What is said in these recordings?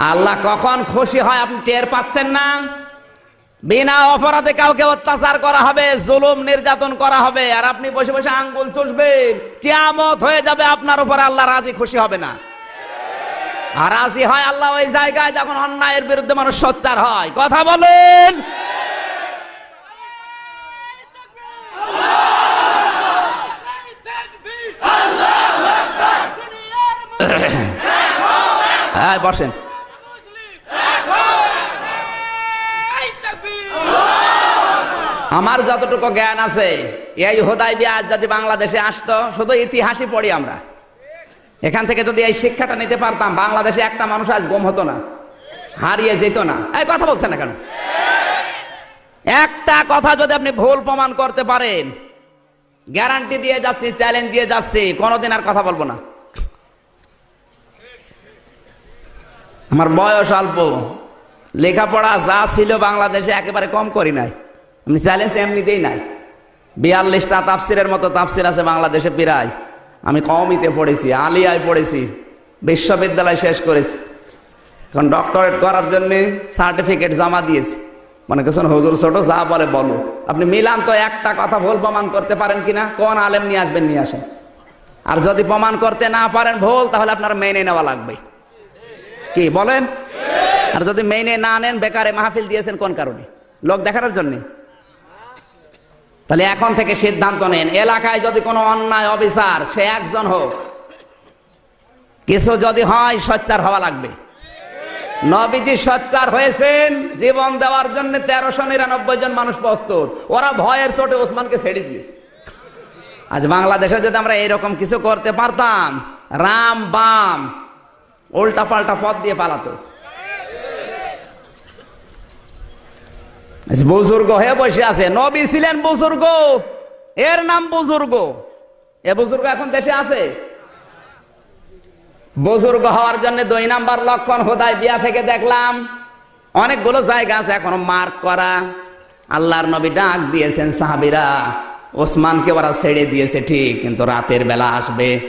আল্লাহ কখন খুশি হয় আপনি টের পাচ্ছেন না? বিনা অপরাধে কাউকে অত্যাচার করা হবে জুলুম নির্যাতন করা হবে আর আপনি বসে বসে আঙ্গুল চুষবেন কিয়ামত হয়ে যাবে আপনার উপরে আল্লাহ রাজি খুশি হবে না। আর রাজি হয় আল্লাহ ওই জায়গায় যখন অন্যায়ের বিরুদ্ধে মানুষ সোচ্চার হয়। কথা বলেন! হ্যাঁ বসেন। আমার যতটুকু জ্ঞান আছে, এই হোদাই বিয়াজ যদি বাংলাদেশে আসতো, শুধু ইতিহাসই পড়ি আমরা। এখান থেকে যদি এই শিক্ষাটা নিতে পারতাম, বাংলাদেশে একটা মানুষ আজ গম হতো না, হারিয়ে যেত না। এই কথা বলছেন না কেন? একটা কথা যদি আপনি ভুল প্রমাণ করতে পারেন, গ্যারান্টি দিয়ে যাচ্ছি, চ্যালেঞ্জ দিয়ে যাচ্ছি, কোনোদিন আর কথা বলব না। আমার বয়স অল্প, লেখাপড়া যা ছিল বাংলাদেশে একেবারে কম করি নাই। আমি চ্যালেঞ্জ এমনিতেই নাই। বিয়াল্লিশটা তাফসিরের মতো তাফসির আছে বাংলাদেশে প্রায়। আমি কমিতে পড়েছি, আলিয়ায় পড়েছি, বিশ্ববিদ্যালয় শেষ করেছি। এখন ডক্টরেট করার জন্য সার্টিফিকেট জমা দিয়েছি। মনে করছেন, হুজুর ছোট, যা বলে বলো আপনি মিলান তো একটা কথা ভুল প্রমাণ করতে পারেন কিনা? কোন আলেম নিয়ে আসবেন, নিয়ে আসেন। আর যদি প্রমাণ করতে না পারেন ভুল, তাহলে আপনার মেনে নেওয়া লাগবে। কি, বলেন? আর যদি মেনে না নেন, বেকারে মাহফিল দিয়েছেন কোন কারণে? লোক দেখানোর জন্য? তাহলে এখন থেকে সিদ্ধান্ত নেন, এলাকায় যদি কোনো অন্যায় অফিসার সে একজন হোক। কিছু যদি হয়, সচ্চার হওয়া লাগবে। নবীজি সচ্চার হয়েছেন, জীবন দেওয়ার জন্য তেরোশো নিরানব্বই জন মানুষ প্রস্তুত। ওরা ভয়ের চোটে ওসমানকে ছেড়ে দিয়েছে। আজ বাংলাদেশে যদি আমরা এরকম কিছু করতে পারতাম, রাম বাম উল্টা পাল্টা পথ দিয়ে পালাতো। বুজুর্গ হয়ে বসে আছে। নবী ছিলেন বুজুর্গ। এর নাম বুজুর্গ। এ বুজুর্গ এখন দেশে আছে? বুজুর্গ হওয়ার জন্য দুই নাম্বার লক্ষণ হোদায় বিয়া থেকে দেখলাম। অনেকগুলো জায়গা আছে এখনও মার্ক করা। আল্লাহর নবী ডাক দিয়েছেন সাহাবিরা, ওসমানকে ওরা ছেড়ে দিয়েছে, ঠিক, কিন্তু রাতের বেলা আসবে।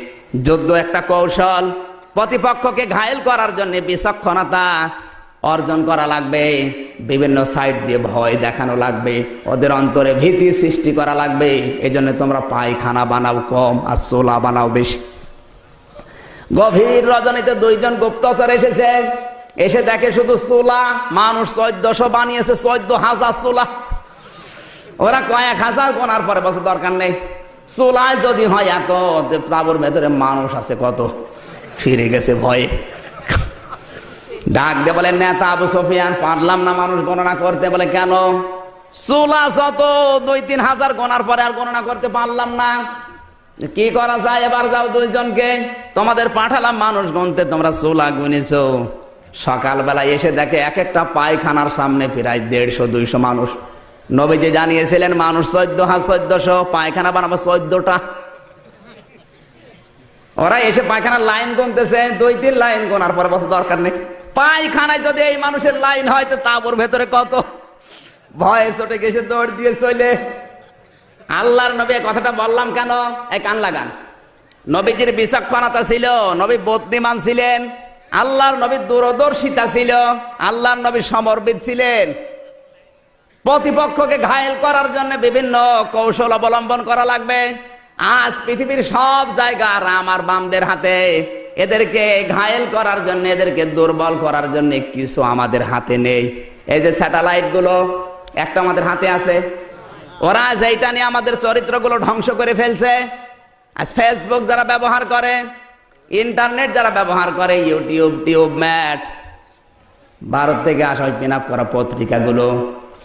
যুদ্ধ একটা কৌশল। প্রতিপক্ষকে ঘায়েল করার জন্য বিচক্ষণতা। অর্জন করা লাগবে, বিভিন্ন সাইড দিয়ে ভয় দেখানো লাগবে, ওদের অন্তরে ভীতি সৃষ্টি করা লাগবে এই জন্য তোমরা পায়খানা বানাও কম আর চোলা বানাও বেশি। গভীর রজনীতে দুইজন গুপ্তচর এসেছে, এসে দেখে শুধু চুলা, মানুষ চোদ্দশো বানিয়েছে, চোদ্দ হাজার চুলা। ওরা কয়েক হাজার কোনার পরে বছর দরকার নেই, চুলায় যদি হয় এত তাবুর ভেতরে মানুষ আছে কত? ফিরে গেছে ভয়ে। ডাক দিয়ে বলে, নেতা আবু সফিয়ান, পারলাম না মানুষ গণনা করতে। বলে, কেন? চুলা যত, দুই তিন হাজার গোনার পরে আর গণনা করতে পারলাম না। কি করা যায়? এবার যাও দুইজনকে। তোমাদের পাঠালাম মানুষ গনতে তোমরা চুলা গুনেছ। সকালবেলা এসে দেখে এক একটা পায়খানার সামনে প্রায় দেড়শো, দুইশো মানুষ। নবীজি জানিয়েছিলেন, মানুষ চোদ্দ হাজার চোদ্দশো, পায়খানা বানাবো চোদ্দটা। ওরা এসে পায়খানার লাইন গুনতেছে, দুই তিন লাইন গোনার পরে বছর দরকার নেই। পায়খানায় যদি এই মানুষের লাইন হয়, তো তাবর ভেতরে কত? ভয়ে চটে গেছে, দৌড় দিয়ে চলে। আল্লাহর নবী কথাটা বললাম কেন? এই কান লাগান। নবীজির বিচক্ষণতা ছিল, নবী বদ্যিমান ছিলেন। আল্লাহর নবী দূরদর্শিতা ছিল, আল্লাহর নবী সমর্পিত ছিলেন। প্রতিপক্ষকে ঘায়েল করার জন্য বিভিন্ন কৌশল অবলম্বন করা লাগবে। আজ পৃথিবীর সব জায়গা রাম আর বামদের হাতে। এদেরকে ঘায়েল করার জন্য, এদেরকে দুর্বল করার জন্য কিছু আমাদের হাতে নেই। এই যে স্যাটেলাইটগুলো একটা আমাদের হাতে আছে। ওরা যেটা নিয়ে আমাদের চরিত্রগুলো ধ্বংস করে ফেলছে, আজ ফেসবুক যারা ব্যবহার করে, ইন্টারনেট যারা ব্যবহার করে ইউটিউব টিউব ম্যাট ভারত থেকে আসা পিন করা পত্রিকাগুলো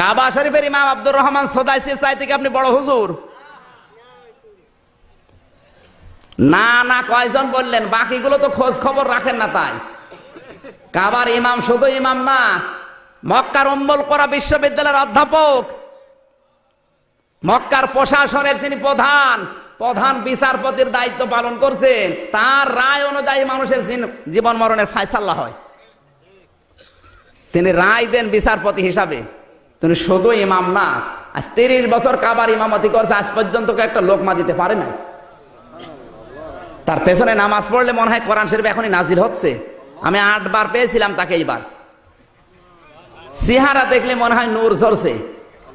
কাবা শরীফের ইমাম আব্দুর রহমান সোদাইসির চাইতে কি আপনি বড় হুজুর। না না, কয়জন বললেন? বাকিগুলো তো খোঁজ খবর রাখেন না তাই। কাবার ইমাম শুধু ইমাম না, মক্কার অম্বল করা বিশ্ববিদ্যালয়ের অধ্যাপক, মক্কার প্রশাসনের তিনি প্রধান প্রধান বিচারপতির দায়িত্ব পালন করছেন। তার রায় অনুযায়ী মানুষের জীবন মরণের ফায়সাল্লা হয়। তিনি রায় দেন বিচারপতি হিসাবে। তিনি শুধু ইমাম না, আজ তিরিশ বছর কাবার ইমামতি করছে, আজ পর্যন্ত একটা লোকমা দিতে পারে না তার পেছনে নামাজ পড়লে মনে হয় কোরআন শরীফ এখনই নাজির হচ্ছে। আমি আটবার পেয়েছিলাম তাকে এইবার। সিহারা দেখলে মনে হয় নূর ঝরছে।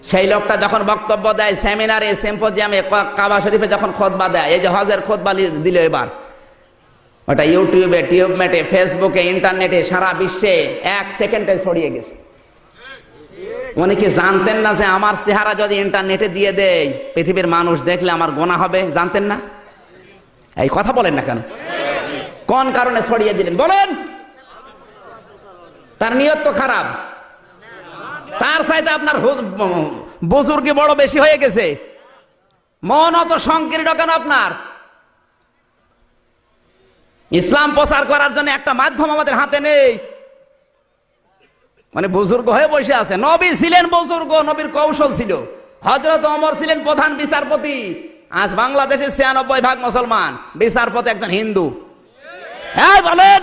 সেই লোকটা যখন বক্তব্য দেয়, সেমিনারে, সেম্পোজিয়ামে কাবা শরীফে যখন খোদবা দেয়, এই যে হজের খোদবা দিল এবার। ওটা ইউটিউবে টিউবমেটে ফেসবুকে, ইন্টারনেটে সারা বিশ্বে এক সেকেন্ডে ছড়িয়ে গেছে। উনি কি জানতেন না যে আমার চেহারা যদি ইন্টারনেটে দিয়ে দেয়, পৃথিবীর মানুষ দেখলে আমার গোনা হবে। জানতেন না? এই কথা বলেন না কেন? কোন কারণে ছড়িয়ে দিলেন? বলেন! তার নিয়ত তো খারাপ। তার চাইতে আপনার বুজুর্গে বড় বেশি হয়ে গেছে। মন অত সংকীর্ণ কেন আপনার? ইসলাম প্রচার করার জন্য একটা মাধ্যম আমাদের হাতে নেই। মানে বুজুর্গ হয়ে বসে আছে। নবী ছিলেন বুজুর্গ, নবীর কৌশল ছিল। হজরত অমর ছিলেন প্রধান বিচারপতি। আজ বাংলাদেশের ছিয়ানব্বই ভাগ মুসলমান, বিচারপতি একজন হিন্দু। হ্যাঁ বলেন!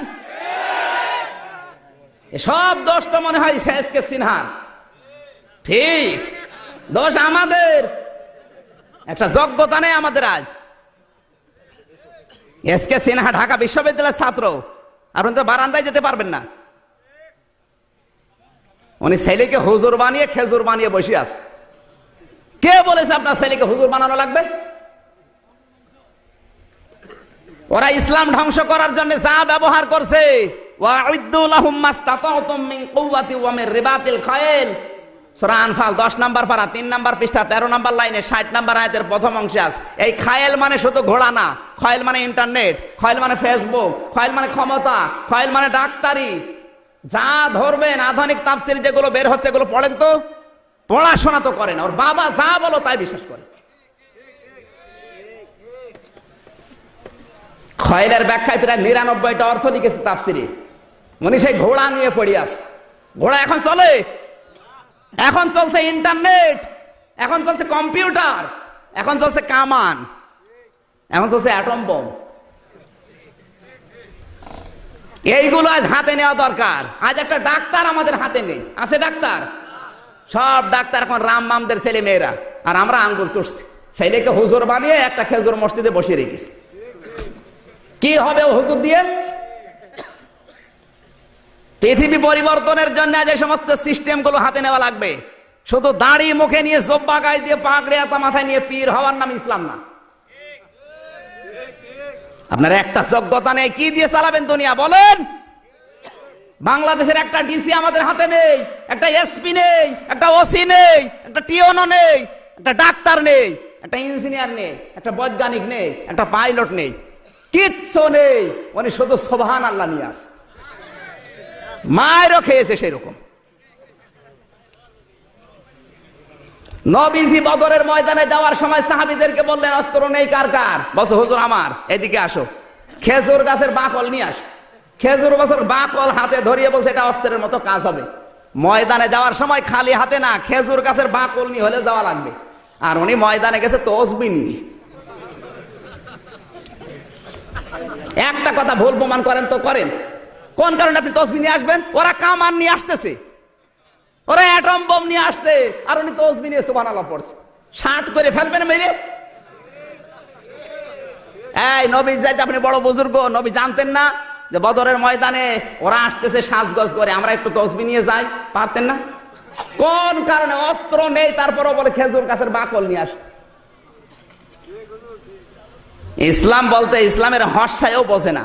সব দোষটা মনে হয় শেষকে সিনহার। ঠিক, দোষ আমাদের। একটা যোগ্যতা নেই আমাদের আজ। এস কে সিনহা ঢাকা বিশ্ববিদ্যালয়ের ছাত্র। আপনি তো বারান্দায় যেতে পারবেন না। উনি ছেলেকে হুজুর বানিয়ে খেজুর বানিয়ে বসে আছে। কে বলেছে আপনার ছেলেকে হুজুর বানানো লাগবে? ওরা ইসলাম ধ্বংস করার জন্য যা ব্যবহার করছে ওয়াউদ্দু লাহুম মাস্তাতাতুম কুওয়াতি ওয়া রিবাতিল খায়ল সূরা আনফাল 10 নাম্বার পৃষ্ঠা 13 নাম্বার লাইনে 60 নাম্বার আয়াতের প্রথম অংশে এই খায়েল মানে শুধু ঘোড়া না খায়েল মানে ইন্টারনেট খায়েল মানে ফেসবুক খায়েল মানে ক্ষমতা খায়েল মানে ডাক্তারি যা ধরবেন আধুনিক তাফসির যেগুলো বের হচ্ছে এগুলো পড়েন তো। পড়াশোনা তো করেন, ওর বাবা যা বলো তাই বিশ্বাস করে খয়েলের ব্যাখ্যায় প্রায় নিরানব্বইটা অর্থ লিখেছে তাফসিরে। উনি সেই ঘোড়া নিয়ে পড়ে আছে। ঘোড়া এখন চলে। এখন চলছে ইন্টারনেট। এখন চলছে কম্পিউটার। এখন চলছে কামান। এখন চলছে অ্যাটম বোম। এইগুলো আজ হাতে নেওয়া দরকার। আজ একটা ডাক্তার আমাদের হাতে নেই। আছে ডাক্তার? সব ডাক্তার এখন রাম মামদের ছেলে মেয়েরা। আর আমরা আঙ্গুল চড়ছি। ছেলেকে হুজুর বানিয়ে একটা খেজুর মসজিদে বসিয়ে রেখেছি। কি হবে হুজুর দিয়ে? পৃথিবী পরিবর্তনের জন্য যে সমস্ত সিস্টেমগুলো হাতে নেওয়া লাগবে, শুধু দাড়ি মুখে নিয়ে জব্বা গায়ে দিয়ে পাগড়ে মাথায় নিয়ে পীর হওয়ার নাম ইসলাম না। আপনার একটা যোগ্যতা নেই, কি দিয়ে চালাবেন দুনিয়া, বলেন। বাংলাদেশের একটা ডিসি আমাদের হাতে নেই, একটা এসপি নেই, একটা ওসি নেই, একটা টিওনো নেই, একটা ডাক্তার নেই, একটা ইঞ্জিনিয়ার নেই, একটা বৈজ্ঞানিক নেই, একটা পাইলট নেই। কিচ্ছু নেই, উনি শুধু সোভান আল্লাহ নিয়ে আসে। মায়েরও খেয়েছে সেরকম। নবীজি বদরের ময়দানে যাওয়ার সময় সাহাবিদেরকে বললেন, অস্ত্র নেই, কার কার? বস হুজুর আমার, এদিকে আসো। খেজুর গাছের বাকল নিয়ে আসো। খেজুর গাছের বাকল হাতে ধরিয়ে বলছে, এটা অস্ত্রের মতো কাজ হবে। ময়দানে যাওয়ার সময় খালি হাতে না, খেজুর গাছের বাকল নিয়ে হলে যাওয়া লাগবে। আর উনি ময়দানে গেছে তসবি নিয়ে। একটা কথা ভুল প্রমাণ করেন তো করেন। কোন কারণে আপনি তসবি নিয়ে আসবেন? ওরা কামান নিয়ে আসতেছে। ওরা অ্যাটম বোম নিয়ে আসছে, আর উনি তসবি নিয়ে সুবান আল্লাহ পড়ছে। ষাট করে ফেলবেন মেরে। এই নবী যাইতে আপনি বড় বুজুর্গ, নবী জানতেন না যে বদরের ময়দানে ওরা আসতেছে সাজগজ করে, আমরা একটু তসবি নিয়ে যাই, পারতেন না? কোন কারণে অস্ত্র নেই, তারপরও বলে খেজুর গাছের বাকল নিয়ে আস। ইসলাম বলতে ইসলামের হর্ষায়ও বোঝে না।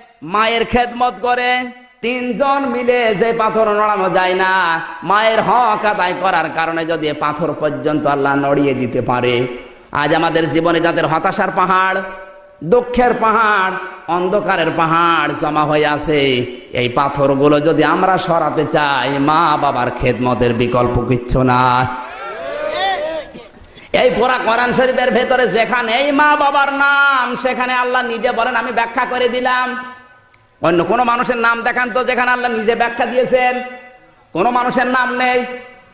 মায়ের খেদমত করে, তিনজন মিলে যে পাথর নড়ানো যায় না, মায়ের হক আদায় করার কারণে যদি পাথর পর্যন্ত আল্লাহ নড়িয়ে দিতে পারে। আজ আমাদের জীবনে যাদের হতাশার পাহাড়, দুঃখের পাহাড়, অন্ধকারের পাহাড় জমা হয়ে আছে, এই পাথরগুলো যদি আমরা সরাতে চাই, মা বাবার খেদমতের বিকল্প কিচ্ছু না। এই পুরা কোরআন শরীফের ভেতরে যেখানে এই মা বাবার নাম, সেখানে আল্লাহ নিজে বলেন, আমি ব্যাখ্যা করে দিলাম। অন্য কোনো মানুষের নাম দেখান তো যেখানে আল্লাহ নিজে ব্যাখ্যা দিয়েছেন। কোনো মানুষের নাম নেই।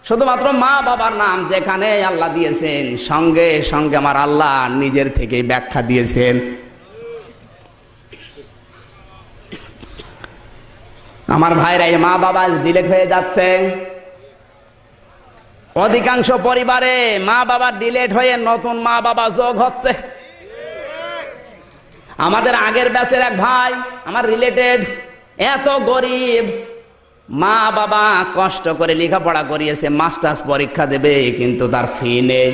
শুধুমাত্র মা বাবার নাম যেখানে আল্লাহ দিয়েছেন। সঙ্গে সঙ্গে আমার আল্লাহ নিজের থেকেই ব্যাখ্যা দিয়েছেন। আমার ভাইরা মা বাবা ডিলেট হয়ে যাচ্ছে। অধিকাংশ পরিবারে মা বাবা ডিলেট হয়ে নতুন মা বাবা যোগ হচ্ছে। আমাদের আগের ব্যাচের এক ভাই, আমার রিলেটেড এত গরিব। মা বাবা কষ্ট করে লেখাপড়া করিয়েছে মাস্টার্স পরীক্ষা দেবে, কিন্তু তার ফি নেই।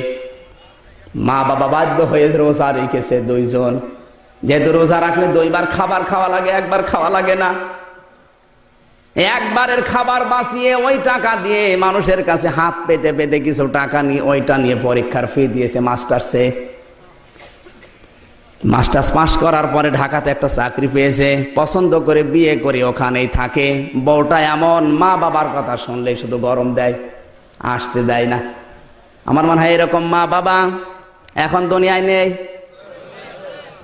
মা বাবা বাধ্য হয়ে রোজা রেখেছে দুইজন। যেহেতু রোজা রাখলে দুইবার খাবার খাওয়া লাগে, একবার খাওয়া লাগে না। একবারের খাবার বাঁচিয়ে ওই টাকা দিয়ে মানুষের কাছে হাত পেতে পেতে কিছু টাকা নিয়ে, ওইটা নিয়ে পরীক্ষার ফি দিয়েছে মাস্টার্সে মাস্টার্স পাস করার পরে ঢাকাতে একটা চাকরি পেয়েছে, পছন্দ করে বিয়ে করে ওখানেই থাকে। বউটা এমন মা বাবার কথা শুনলে শুধু গরম দেয়, আসতে দেয় না। আমার মনে হয় এরকম মা বাবা এখন দুনিয়ায় নেই।